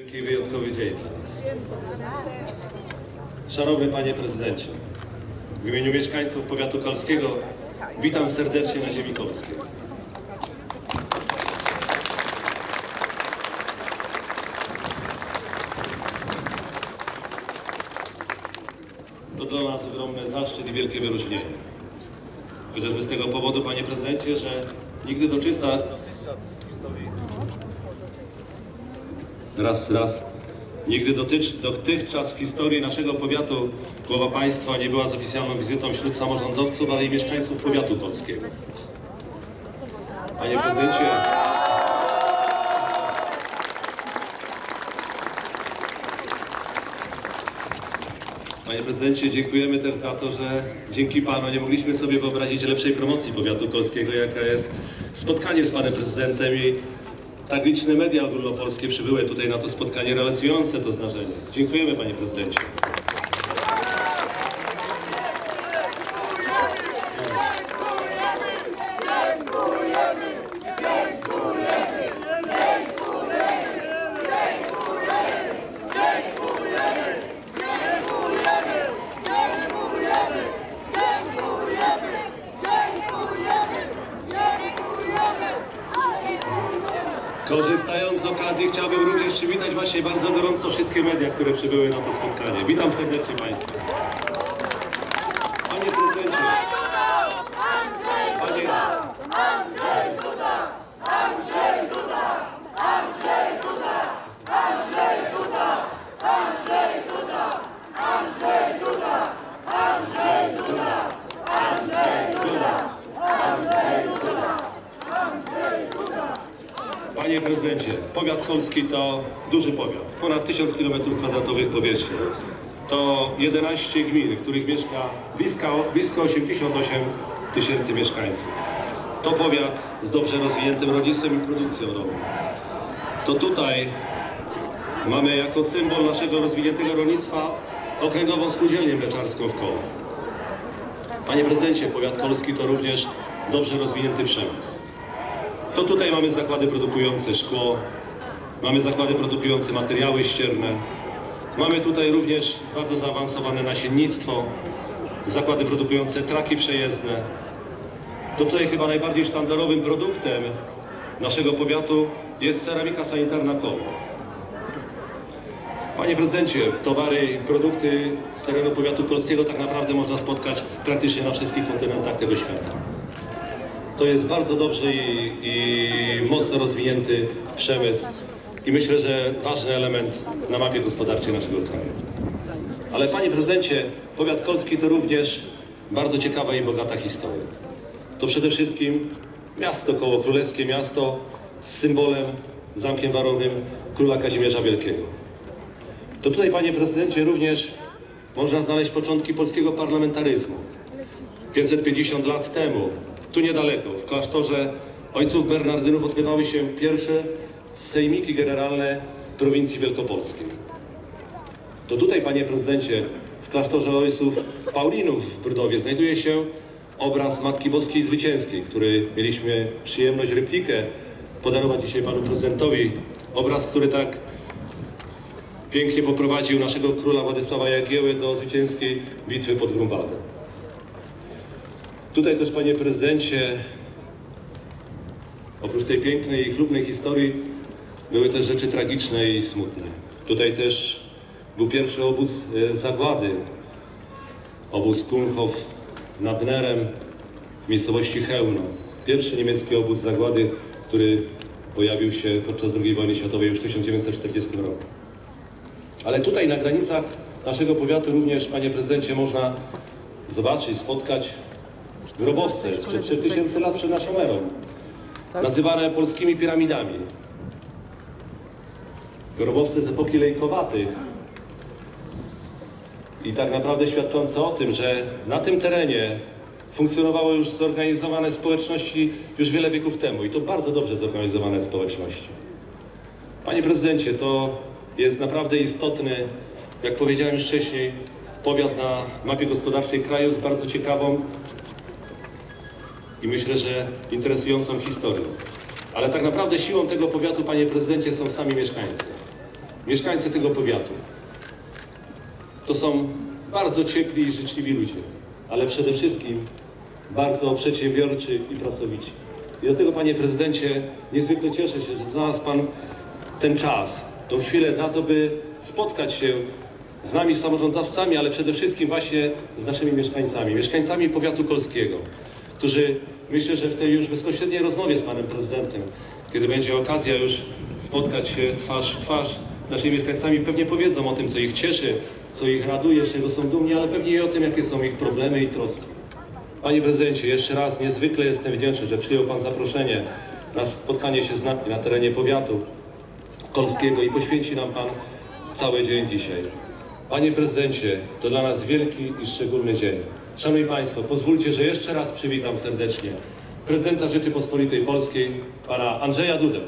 Wielki wyjątkowy dzień. Szanowny Panie Prezydencie, w imieniu mieszkańców powiatu kolskiego witam serdecznie na ziemi kolskiej. To dla nas ogromny zaszczyt i wielkie wyróżnienie. Chociażby z tego powodu, Panie Prezydencie, że nigdy doczysta... Raz, raz. Nigdy dotycz, dotychczas w historii naszego powiatu głowa państwa nie była z oficjalną wizytą wśród samorządowców, ale i mieszkańców powiatu polskiego. Panie prezydencie, Panie prezydencie, dziękujemy też za to, że dzięki panu nie mogliśmy sobie wyobrazić lepszej promocji powiatu kolskiego, jaka jest spotkanie z panem prezydentem i tak liczne media ogólnopolskie przybyły tutaj na to spotkanie relacjonujące to zdarzenie. Dziękujemy panie prezydencie. Korzystając z okazji chciałbym również przywitać właśnie bardzo gorąco wszystkie media, które przybyły na to spotkanie. Witam serdecznie Państwa. Panie prezydencie. Panie, Panie prezydencie, powiat kolski to duży powiat, ponad 1000 km2 powierzchni. To 11 gmin, w których mieszka blisko, blisko 88 tysięcy mieszkańców. To powiat z dobrze rozwiniętym rolnictwem i produkcją rolną. To tutaj mamy jako symbol naszego rozwiniętego rolnictwa okręgową spółdzielnię mleczarską w Koło. Panie prezydencie, powiat kolski to również dobrze rozwinięty przemysł. To tutaj mamy zakłady produkujące szkło, mamy zakłady produkujące materiały ścierne, mamy tutaj również bardzo zaawansowane nasiennictwo, zakłady produkujące traki przejezdne. To tutaj chyba najbardziej sztandarowym produktem naszego powiatu jest ceramika sanitarna koło. Panie prezydencie, towary i produkty z terenu powiatu kolskiego tak naprawdę można spotkać praktycznie na wszystkich kontynentach tego świata. To jest bardzo dobrze i, i mocno rozwinięty przemysł i myślę, że ważny element na mapie gospodarczej naszego kraju. Ale panie prezydencie, powiat kolski to również bardzo ciekawa i bogata historia. To przede wszystkim miasto koło królewskie, miasto z symbolem, zamkiem warowym króla Kazimierza Wielkiego. To tutaj, panie prezydencie, również można znaleźć początki polskiego parlamentaryzmu. 550 lat temu, tu niedaleko, w klasztorze ojców Bernardynów odbywały się pierwsze sejmiki generalne prowincji wielkopolskiej. To tutaj, panie prezydencie, w klasztorze ojców Paulinów w Brdowie znajduje się obraz Matki Boskiej Zwycięskiej, który mieliśmy przyjemność replikę podarować dzisiaj panu prezydentowi. Obraz, który tak pięknie poprowadził naszego króla Władysława Jagieły do zwycięskiej bitwy pod Grunwaldem. Tutaj też, panie prezydencie, oprócz tej pięknej i chlubnej historii, były też rzeczy tragiczne i smutne. Tutaj też był pierwszy obóz e, zagłady, obóz Kulmhof nad Nerem w miejscowości Chełno. Pierwszy niemiecki obóz zagłady, który pojawił się podczas II wojny światowej już w 1940 roku. Ale tutaj na granicach naszego powiatu również, panie prezydencie, można zobaczyć, spotkać grobowce sprzed 3000 lat przed naszą erą, nazywane polskimi piramidami. Grobowce z epoki lejkowatych i tak naprawdę świadczące o tym, że na tym terenie funkcjonowały już zorganizowane społeczności już wiele wieków temu i to bardzo dobrze zorganizowane społeczności. Panie prezydencie, to jest naprawdę istotny, jak powiedziałem już wcześniej, powiat na mapie gospodarczej kraju z bardzo ciekawą i myślę, że interesującą historią. Ale tak naprawdę siłą tego powiatu, panie prezydencie, są sami mieszkańcy. mieszkańcy tego powiatu to są bardzo ciepli i życzliwi ludzie, ale przede wszystkim bardzo przedsiębiorczy i pracowici. I do tego, panie prezydencie, niezwykle cieszę się, że znalazł pan ten czas, tą chwilę na to, by spotkać się z nami, samorządowcami, ale przede wszystkim właśnie z naszymi mieszkańcami, mieszkańcami powiatu kolskiego, którzy myślę, że w tej już bezpośredniej rozmowie z panem prezydentem, kiedy będzie okazja już spotkać się twarz w twarz z naszymi mieszkańcami, pewnie powiedzą o tym, co ich cieszy, co ich raduje, z czego są dumni, ale pewnie i o tym, jakie są ich problemy i troski. Panie prezydencie, jeszcze raz niezwykle jestem wdzięczny, że przyjął pan zaproszenie na spotkanie się z nami na terenie powiatu kolskiego i poświęci nam pan cały dzień dzisiaj. Panie prezydencie, to dla nas wielki i szczególny dzień. Szanowni Państwo, pozwólcie, że jeszcze raz przywitam serdecznie prezydenta Rzeczypospolitej Polskiej, pana Andrzeja Dudę.